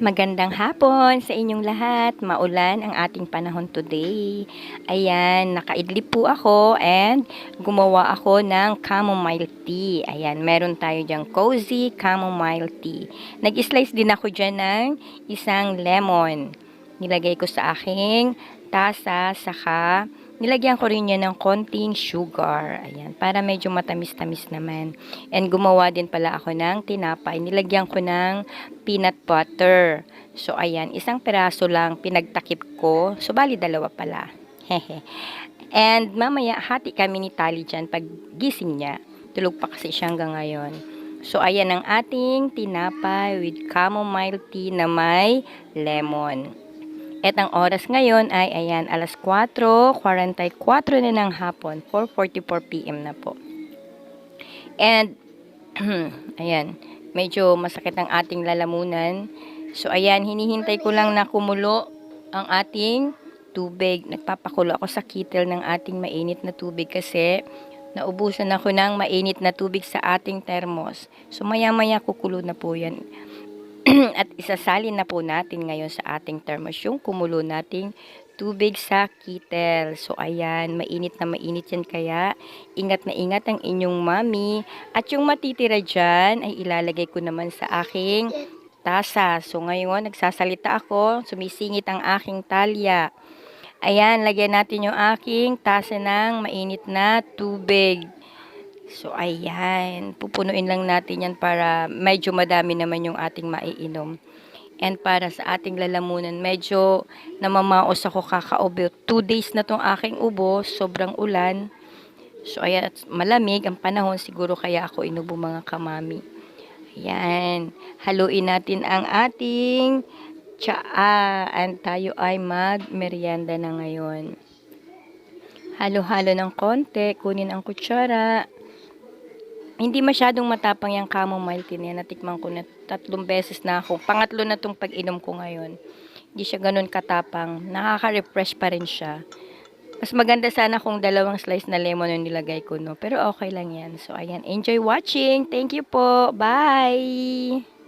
Magandang hapon sa inyong lahat. Maulan ang ating panahon today. Ayan, nakaidlip po ako and gumawa ako ng chamomile tea. Ayan, meron tayo dyan cozy chamomile tea. Nag-slice din ako dyan ng isang lemon. Nilagay ko sa aking tasa, saka nilagyan ko rin yan ng konting sugar. Ayan, para medyo matamis-tamis naman. And gumawa din pala ako ng tinapay. Nilagyan ko ng peanut butter. So, ayan, isang peraso lang pinagtakip ko. So, bali dalawa pala. Hehe. And mamaya, hati kami ni Tali dyan pag gising niya. Tulog pa kasi siya hanggang ngayon. So, ayan ang ating tinapay with chamomile tea na may lemon. At ang oras ngayon ay, ayan, alas 4.44 na ng hapon. 4.44pm na po. And, ayan, medyo masakit ang ating lalamunan. So, ayan, hinihintay ko lang na kumulo ang ating tubig. Nagpapakulo ako sa kettle ng ating mainit na tubig kasi naubusan ako ng mainit na tubig sa ating thermos. So, maya-maya kukulo na po yan. At isasalin na po natin ngayon sa ating thermos yung kumulo nating tubig sa kettle. So, ayan, mainit na mainit yan kaya ingat na ingat ang inyong mami. At yung matitira dyan ay ilalagay ko naman sa aking tasa. So, ngayon, nagsasalita ako, sumisingit ang aking talya. Ayan, lagyan natin yung aking tasa ng mainit na tubig. So, ayan. Pupunuin lang natin yan para medyo madami naman yung ating maiinom. And para sa ating lalamunan, medyo namamaos ako kakaubo. Two days na tong aking ubo, sobrang ulan. So, ayan, malamig ang panahon. Siguro kaya ako inubo mga kamami. Ayan. Haluin natin ang ating tsaa. And tayo ay mag-merienda na ngayon. Halo-halo ng konti. Kunin ang kutsara. Hindi masyadong matapang yung chamomile tea na. Natikman ko na tatlong beses na ako. Pangatlo na tong pag-inom ko ngayon. Hindi siya ganun katapang. Nakaka-refresh pa rin siya. Mas maganda sana kung dalawang slice na lemon yung nilagay ko, no? Pero okay lang yan. So, ayan. Enjoy watching. Thank you po. Bye!